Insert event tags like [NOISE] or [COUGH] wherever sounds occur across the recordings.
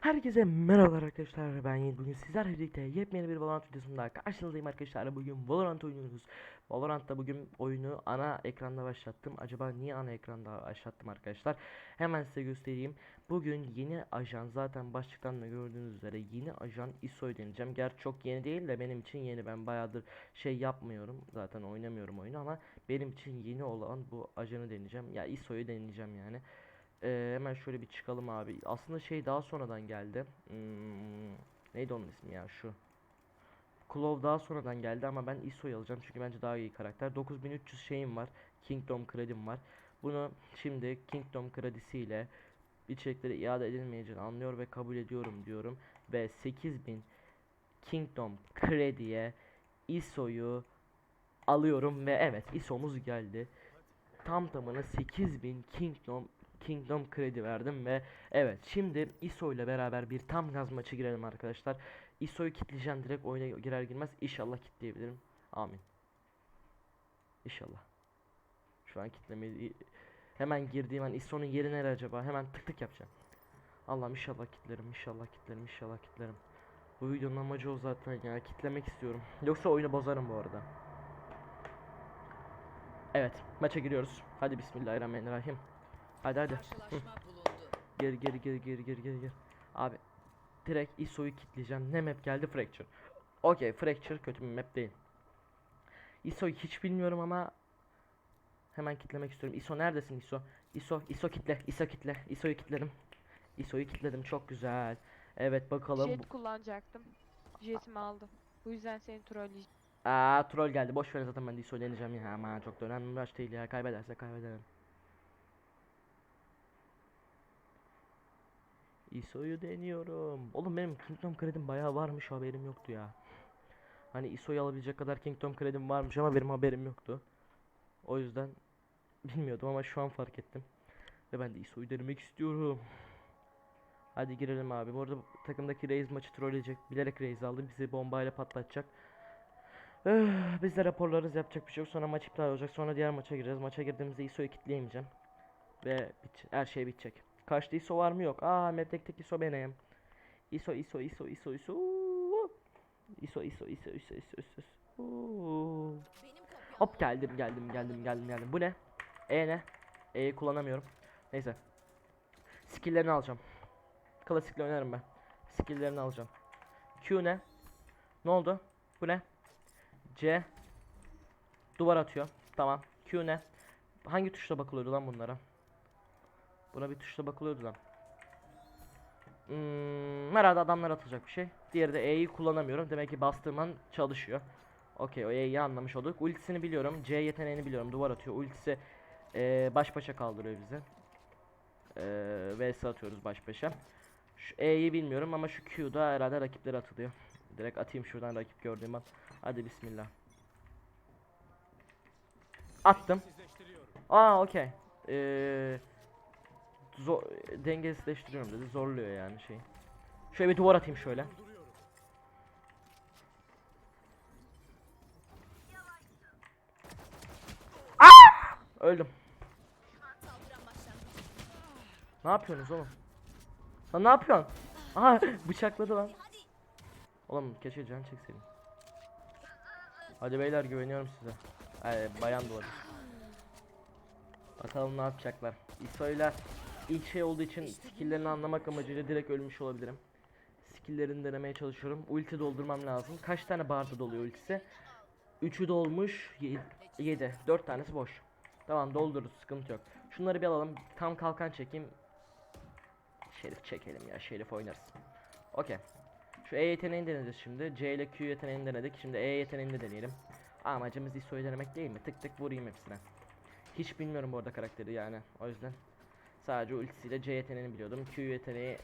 Herkese merhabalar arkadaşlar. Ben Yiğit. Bugün sizlerle birlikte yepyeni bir Valorant videosunda karşınızdayım arkadaşlar. Bugün Valorant oynuyoruz. Valorant'ta bugün oyunu ana ekranda başlattım. Acaba niye ana ekranda başlattım arkadaşlar? Hemen size göstereyim. Bugün yeni ajan zaten başlıktan da gördüğünüz üzere yeni ajan ISO'yu deneyeceğim. Gerçi çok yeni değil de benim için yeni. Ben bayağıdır şey yapmıyorum. Zaten oynamıyorum oyunu ama benim için yeni olan bu ajanı deneyeceğim. Ya ISO'yu deneyeceğim yani ee, hemen şöyle bir çıkalım abi. Aslında şey daha sonradan geldi. Hmm, neydi onun ismi ya şu. Klov daha sonradan geldi ama ben ISO'yu alacağım çünkü bence daha iyi karakter. 9300 şeyim var. Kingdom kredim var. Bunu şimdi Kingdom kredisiyle içerikleri iade edilmeyeceğini anlıyor ve kabul ediyorum diyorum. Ve 8000 Kingdom krediye ISO'yu alıyorum ve evet ISO'muz geldi. Tam tamına 8000 Kingdom Kingdom kredi verdim ve evet şimdi ISO ile beraber bir tam gaz maçı girelim arkadaşlar. ISO'yu kitleyeceğim direkt oyuna girer girmez inşallah kitleyebilirim. Amin. İnşallah. Şu an kitlemeyi hemen girdiğim an ISO'nun yeri nere acaba? Hemen tık tık yapacağım. Allah'ım inşallah kitlerim, inşallah kitlerim, inşallah kitlerim. Bu videonun amacı o zaten ya kitlemek istiyorum. Yoksa oyunu bozarım bu arada. Evet, maça giriyoruz. Hadi bismillahirrahmanirrahim. Hadi hadi. Hı. Geri geri geri geri geri geri geri. Abi direkt ISO'yu kitleyeceğim. Ne map geldi? Fracture. Okey, Fracture kötü bir map değil. ISO'yu hiç bilmiyorum ama hemen kitlemek istiyorum. ISO neredesin ISO? ISO, ISO kitle, ISO kitle. ISO'yu kitledim. ISO'yu kitledim. Çok güzel. Evet bakalım. Jet kullanacaktım. Jetimi aldım. Bu yüzden seni trolleyeceğim. Aa troll geldi. Boş ver zaten ben de ISO deneyeceğim ya. Ama çok da önemli bir maç değil ya. Kaybederse kaybedelim. ISO'yu deniyorum. Oğlum benim Kingdom kredim bayağı varmış haberim yoktu ya. Hani ISO'yu alabilecek kadar Kingdom kredim varmış ama benim haberim yoktu. O yüzden bilmiyordum ama şu an fark ettim. Ve ben de ISO'yu denemek istiyorum. Hadi girelim abi. Bu arada takımdaki Reis maçı trolleyecek. Bilerek Reis aldı. Bizi bombayla patlatacak. Öh, Biz de raporlarız yapacak bir şey yok. Sonra maç iptal olacak. Sonra diğer maça gireceğiz. Maça girdiğimizde ISO'yu kitleyemeyeceğim. Ve her şey bitecek. Karşıda ISO var mı yok. Aa map'teki tek ISO benim. ISO ISO ISO ISO ISO. ISO ISO ISO ISO ISO ISO. Hop geldim geldim geldim geldim geldim. Bu ne? E ne? E'yi kullanamıyorum. Neyse. Skill'lerini alacağım. Klasikle oynarım ben. Skill'lerini alacağım. Q ne? Ne oldu? Bu ne? C. Duvar atıyor. Tamam. Q ne? Hangi tuşla bakılıyordu lan bunlara? Buna bir tuşla bakılıyordu lan. Hmm, herhalde adamlar atacak bir şey. Diğeri de E'yi kullanamıyorum. Demek ki bastırman çalışıyor. Okey o E'yi anlamış olduk. Ultisini biliyorum. C yeteneğini biliyorum. Duvar atıyor. Ultisi eee, baş başa kaldırıyor bizi. Eee VS atıyoruz baş başa. Şu E'yi bilmiyorum ama şu Q'da herhalde rakipleri atılıyor. Direkt atayım şuradan rakip gördüğüm an. Hadi bismillah. Attım. Aa okey. Eee zor, dengesizleştiriyorum dedi. Zorluyor yani şey. Şöyle bir duvar atayım şöyle. Aa! Öldüm. Ne yapıyorsunuz oğlum? Lan ne yapıyorsun? Aha [LAUGHS] bıçakladı lan. Oğlum keşke can çekseydim. Hadi beyler güveniyorum size. Ay, bayan duvarı. Bakalım ne yapacaklar. İso'yla ilk şey olduğu için skill'lerini anlamak amacıyla direkt ölmüş olabilirim. Skill'lerini denemeye çalışıyorum. Ulti doldurmam lazım. Kaç tane barda doluyor ultisi? 3'ü dolmuş. 7. 4 tanesi boş. Tamam doldururuz sıkıntı yok. Şunları bir alalım. Tam kalkan çekeyim. Şerif çekelim ya. Şerif oynarız. Okey. Şu E yeteneğini deneyeceğiz şimdi. C ile Q yeteneğini denedik. Şimdi E yeteneğini de deneyelim. Amacımız ISO'yu denemek değil mi? Tık tık vurayım hepsine. Hiç bilmiyorum bu arada karakteri yani. O yüzden sadece ultisiyle C yeteneğini biliyordum. Q yeteneği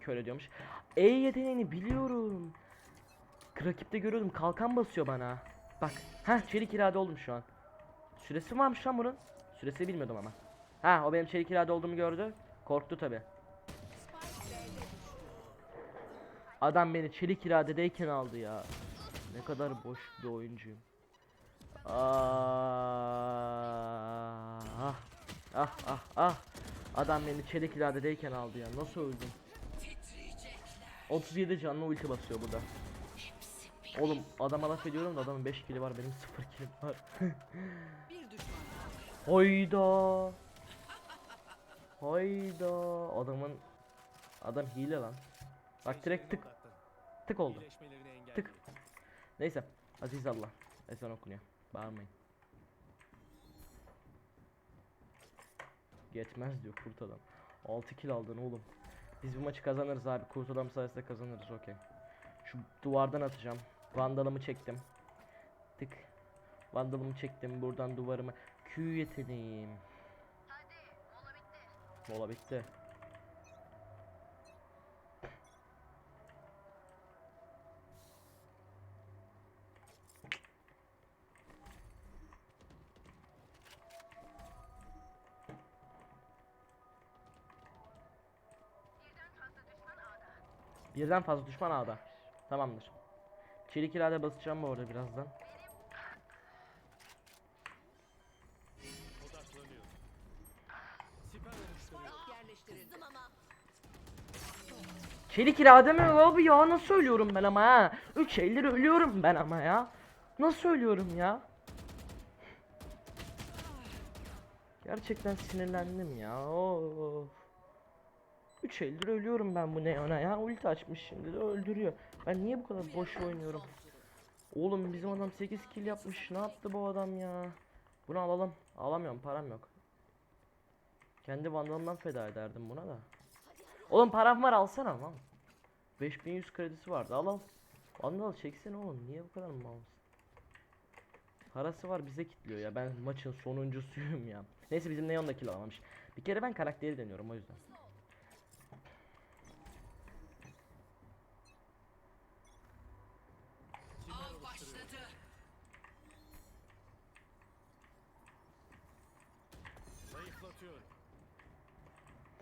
kör ediyormuş. E yeteneğini biliyorum. Rakipte görüyordum. Kalkan basıyor bana. Bak. Ha çelik irade oldum şu an. Süresi varmış lan bunun. Süresini bilmiyordum ama. Ha o benim çelik irade olduğumu gördü. Korktu tabi. Adam beni çelik iradedeyken aldı ya. Ne kadar boş bir oyuncuyum. Ah, ah, ah, ah, ah. Adam beni çelik iradedeyken aldı ya. Nasıl öldüm? 37 canlı ulti basıyor burada. Oğlum adama laf ediyorum da adamın 5 kili var benim 0 kilim var. [LAUGHS] Hayda. Hayda. Adamın adam hile lan. Bak direkt tık tık oldu. Tık. Neyse. Aziz Allah. Ezan okunuyor. Bağırmayın. Geçmez diyor kurt adam. 6 kill aldın oğlum. Biz bu maçı kazanırız abi. Kurt adam sayesinde kazanırız okey. Şu duvardan atacağım. Vandalımı çektim. Tık. Vandalımı çektim. Buradan duvarımı. Q yeteneğim. Mola bitti. Birden fazla düşman ağda. Tamamdır. Çelik irade basacağım bu arada birazdan. Çelik irade mi abi ya nasıl söylüyorum ben ama ha. Üç şeyleri ölüyorum ben ama ya. Nasıl söylüyorum ya. Gerçekten sinirlendim ya. Of. Üç eldir ölüyorum ben bu Neon'a ya. Ulti açmış şimdi de öldürüyor. Ben niye bu kadar boş oynuyorum? Oğlum bizim adam 8 kill yapmış. Ne yaptı bu adam ya? Bunu alalım. Alamıyorum param yok. Kendi vandalımdan feda ederdim buna da. Oğlum param var alsana lan. 5100 kredisi vardı al al. Vandal çeksene oğlum niye bu kadar malsın? Parası var bize kitliyor ya ben maçın sonuncusuyum ya. Neyse bizim Neon da kill alamamış. Bir kere ben karakteri deniyorum o yüzden.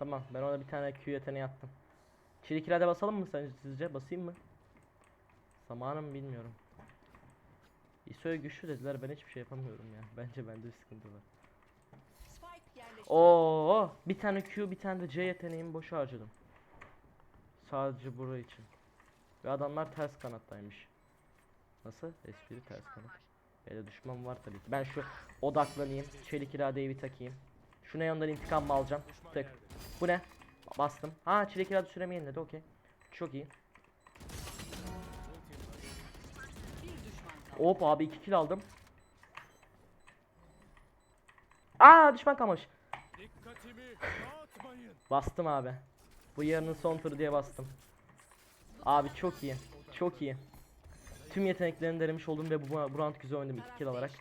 Tamam ben ona bir tane Q yeteneği attım. Çelik irade basalım mı sence sizce? Basayım mı? Zamanım bilmiyorum. İso'ya güçlü dediler ben hiçbir şey yapamıyorum ya. Bence bende bir sıkıntı var. Oo, bir tane Q bir tane de C yeteneğimi boşa harcadım. Sadece burası için. Ve adamlar ters kanattaymış. Nasıl? Espri ters kanat. Böyle düşman var tabii ki. Ben şu odaklanayım. Çelik iradeyi bir takayım. Şu neondan intikam mı alacağım? Tek. Bu ne? Bastım. Ha çelik irade süremi yeniledi okey. Çok iyi. Hop abi 2 kill aldım. Aa düşman kalmış. [LAUGHS] Bastım abi. Bu yarının son turu diye bastım. Abi çok iyi. Çok iyi. Tüm yeteneklerini denemiş oldum ve bu, bu round güzel oynadım 2 kill alarak.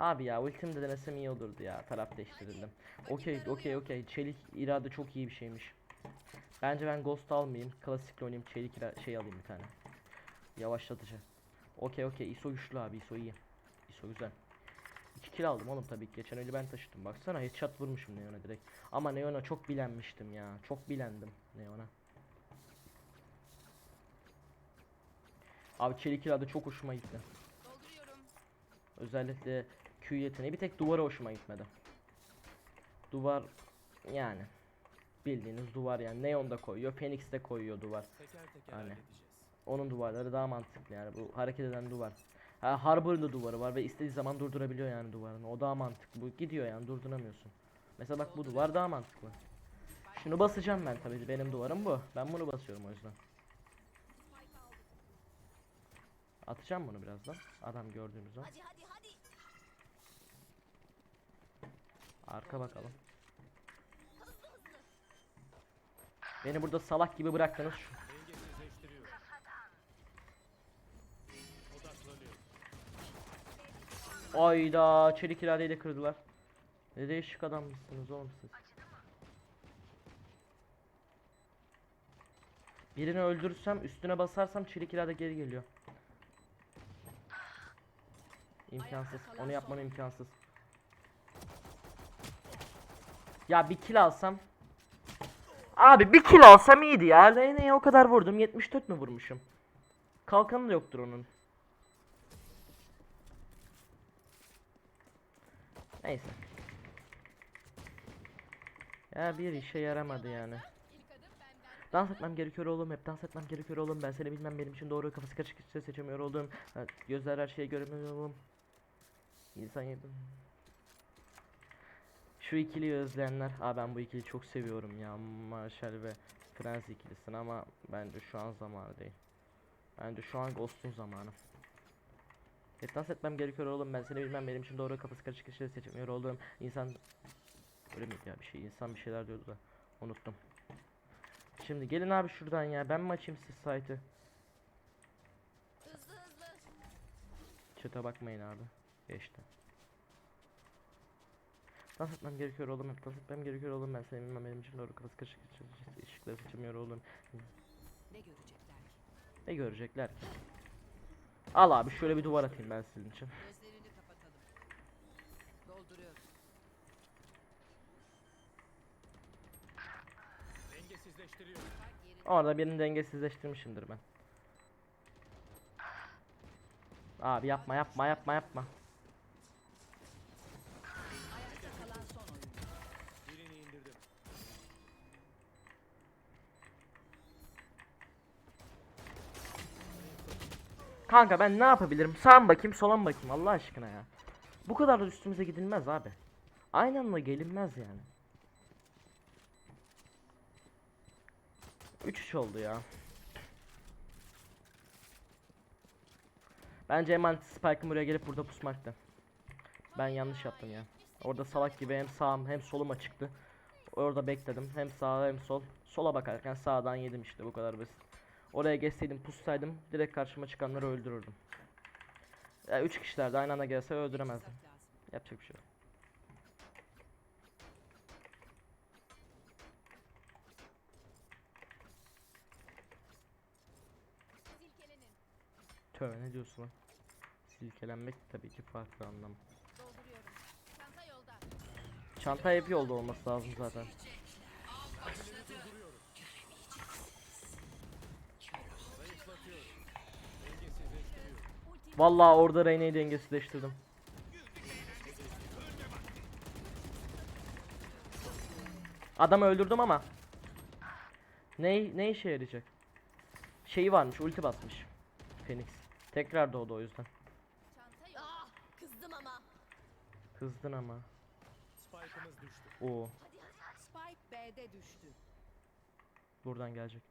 Abi ya ultim de denesem iyi olurdu ya. Taraf değiştirildim. Okey okey okey. Çelik irade çok iyi bir şeymiş. Bence ben ghost almayayım. Klasikle oynayayım. Çelik şey alayım bir tane. Yavaşlatıcı. Okey okey. ISO güçlü abi. ISO iyi. ISO güzel. 2 kill aldım oğlum tabii ki. Geçen öyle ben taşıdım. Baksana headshot vurmuşum Neon'a direkt. Ama Neon'a çok bilenmiştim ya. Çok bilendim Neon'a. Abi çelik irade çok hoşuma gitti. Özellikle Q yeteneği bir tek duvara hoşuma gitmedi. Duvar yani bildiğiniz duvar yani Neon da koyuyor, Phoenix de koyuyor duvar. Teker teker Aynen. halledeceğiz. Onun duvarları daha mantıklı yani bu hareket eden duvar. Ha Harbor'un da duvarı var ve istediği zaman durdurabiliyor yani duvarını. O daha mantıklı. Bu gidiyor yani durduramıyorsun. Mesela bak bu duvar daha mantıklı. Şunu basacağım ben tabii benim duvarım bu. Ben bunu basıyorum o yüzden. Atacağım bunu birazdan. Adam gördüğünüz zaman. Hadi hadi hadi. Arka bakalım. Beni burada salak gibi bıraktınız. Ayda çelik iradeyi de kırdılar. Ne değişik adammışsınız oğlum siz. Birini öldürürsem üstüne basarsam çelik irade geri geliyor. İmkansız. Onu yapman imkansız. Ya bir kill alsam. Abi bir kill alsam iyiydi ya. Reyna'ya o kadar vurdum. 74 mü vurmuşum? Kalkanı da yoktur onun. Neyse. Ya bir işe yaramadı yani. Dans etmem gerekiyor oğlum. Hep dans etmem gerekiyor oğlum. Ben seni bilmem benim için doğru kafası karışık seçemiyor. Ha, Gözler her şeyi göremiyor oğlum. İnsan yedim. Şu ikiliyi özleyenler. Aa ben bu ikiliyi çok seviyorum ya. Marshall ve Prens ikilisini ama bence şu an zamanı değil. Bence şu an Ghost'un zamanı. Evet dans etmem gerekiyor oğlum. Ben seni bilmem benim için doğru kafası karışık işte seçemiyor oğlum. İnsan Öyle miydi ya bir şey? İnsan bir şeyler diyordu da unuttum. Şimdi gelin abi şuradan ya. Ben mi açayım siz site'ı? Chat'e bakmayın abi. Geçti. Dans etmem gerekiyor oğlum. Dans etmem gerekiyor oğlum. Ben seni bilmem benim için doğru kafası karışık işte ışıkları seçemiyor oğlum. Ne görecekler ki? Ne görecekler ki? Al abi şöyle bir duvar atayım ben sizin için. Gözlerini kapatalım. Dengesizleştiriyorum. Orada birini dengesizleştirmişimdir ben. Abi yapma yapma yapma yapma. Ayakta kalan son oyuncu. Birini indirdim. Kanka ben ne yapabilirim? Sağa mı bakayım sola mı bakayım Allah aşkına ya. Bu kadar da üstümüze gidilmez abi. Aynı anda gelinmez yani. 3-3 oldu ya. Bence emanet Spike'ın buraya gelip burada pusmaktı. Ben yanlış yaptım ya. Orada salak gibi hem sağım hem solum açıktı. Orada bekledim. Hem sağ hem sol. Sola bakarken sağdan yedim işte bu kadar basit. Oraya geçseydim pussaydım direkt karşıma çıkanları öldürürdüm. Ya üç kişiler de aynı anda gelse öldüremezdim. Yapacak bir şey yok. Tövbe ne diyorsun lan? Silkelenmek tabii ki farklı anlam. Dolduruyorum. Çanta yolda. Çanta hep yolda olması lazım zaten. Zayıflatıyorum. Dengesizleştiriyorum. Ultim Vallahi orada Reyna'yı dengesizleştirdim. Adamı öldürdüm ama ne ne işe yarayacak? Şeyi varmış, ulti basmış. Phoenix. Tekrar doğdu o yüzden. Ah, kızdım ama. Kızdın ama. Spike'ımız düştü. Oo, Spike B'de düştü. buradan gelecek.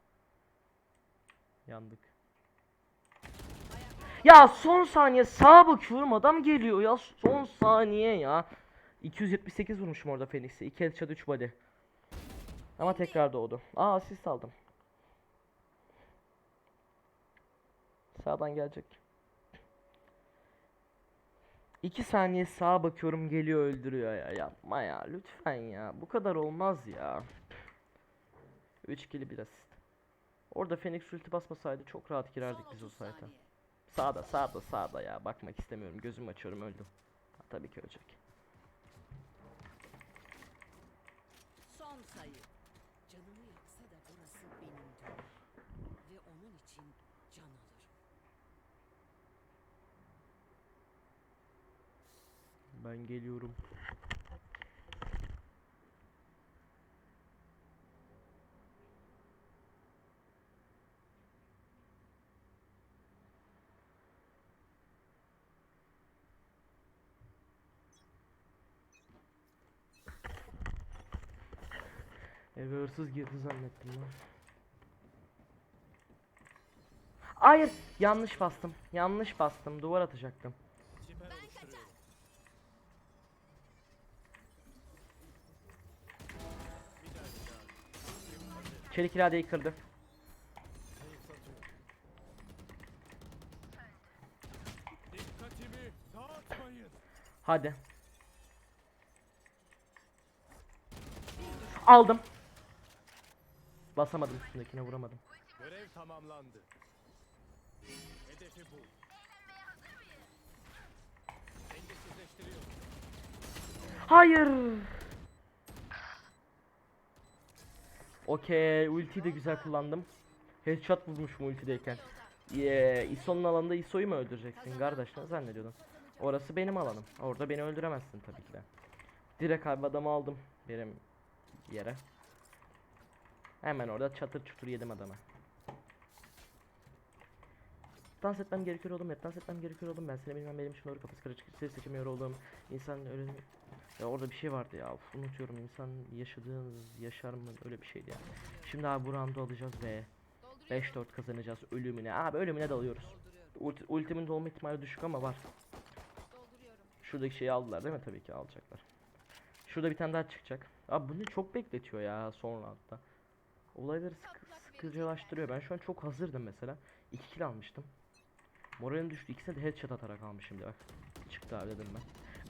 Yandık. Ya son saniye sağa bakıyorum adam geliyor ya son saniye ya. 278 vurmuşum orada Phoenix'e. 2 headshot 3 body. Ama tekrar doğdu. Aa asist aldım. Sağdan gelecek. 2 saniye sağa bakıyorum geliyor öldürüyor ya. Yapma ya lütfen ya. Bu kadar olmaz ya. 3 kill bir asist. Orada Phoenix ulti basmasaydı çok rahat girerdik biz o 30 site'a. saniye. Sağda sağda sağda ya bakmak istemiyorum gözüm açıyorum öldüm. Ha, tabii ki ölecek. Son sayı. Canımı yaksa da burası benim diyor. Ve onun için can alırım. Ben geliyorum. Eve hırsız girdi zannettim lan. Hayır, yanlış bastım. Yanlış bastım. Duvar atacaktım. Çelik iradeyi kırdı. Hadi. Aldım. Basamadım üstündekine vuramadım. Görev tamamlandı. Hedefi bul. Dengesizleştiriyorum. Hayır. Okey, ultiyi de güzel kullandım. Headshot vurmuşum ultideyken. Yeah, ISO'nun alanında ISO'yu mu öldüreceksin kardeş ne zannediyordun? Orası benim alanım. Orada beni öldüremezsin tabii ki de. Direkt abi adamı aldım benim yere. Hemen orada çatır çutur yedim adamı. Dans etmem gerekiyor oğlum, hep dans etmem gerekiyor oğlum. Ben seni bilmem benim için doğru kafası karışık ses seçemiyor oğlum. İnsan öyle ya orada bir şey vardı ya. Uf, unutuyorum. İnsan yaşadığınız yaşar mı öyle bir şeydi ya. Şimdi abi bu roundu alacağız ve 5-4 kazanacağız ölümüne. Abi ölümüne dalıyoruz. Ulti, ultimin dolma ihtimali düşük ama var. Şuradaki şeyi aldılar değil mi? Tabii ki alacaklar. Şurada bir tane daha çıkacak. Abi bunu çok bekletiyor ya son roundda. Olayları sıkı, sıkıcılaştırıyor. Ben şu an çok hazırdım mesela. 2 kill almıştım. Moralim düştü. İkisine de headshot atarak almışım şimdi bak. Çıktı abi dedim ben.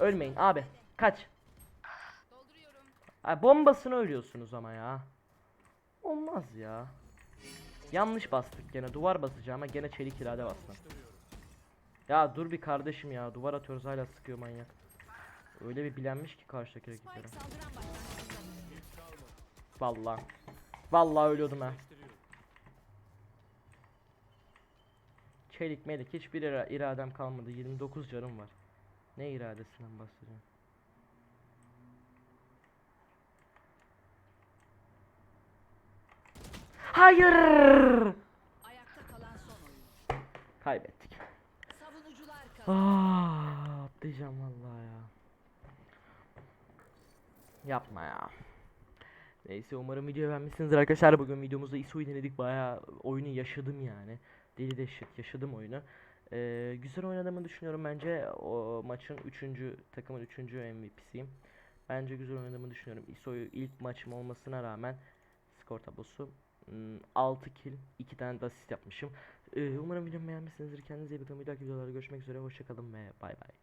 Ölmeyin abi. Kaç. Abi bombasını ölüyorsunuz ama ya. Olmaz ya. Yanlış bastık gene. Duvar basacağım ama gene çelik irade bastım. Ya dur bir kardeşim ya. Duvar atıyoruz hala sıkıyor manyak. Öyle bir bilenmiş ki karşıdaki rakiplere. Vallahi. Vallahi ölüyordum ha. Çelik melik hiçbir ira- iradem kalmadı. 29 canım var. Ne iradesinden bahsediyorum? Hayır! Ayakta kalan son oyun. Kaybettik. Savunucular kazandı. Ah, atlayacağım vallahi ya. Yapma ya. Neyse umarım video beğenmişsinizdir arkadaşlar. Bugün videomuzda ISO'yu denedik. Bayağı oyunu yaşadım yani. Deli dehşet yaşadım oyunu. Ee, güzel oynadığımı düşünüyorum bence. O maçın 3. takımın 3. MVP'siyim. Bence güzel oynadığımı düşünüyorum. ISO'yu ilk maçım olmasına rağmen skor tablosu hmm, 6 kill, 2 tane de asist yapmışım. Ee, umarım videomu beğenmişsinizdir. Kendinize iyi bakın. Bir dahaki videolarda görüşmek üzere. Hoşçakalın ve bay bay.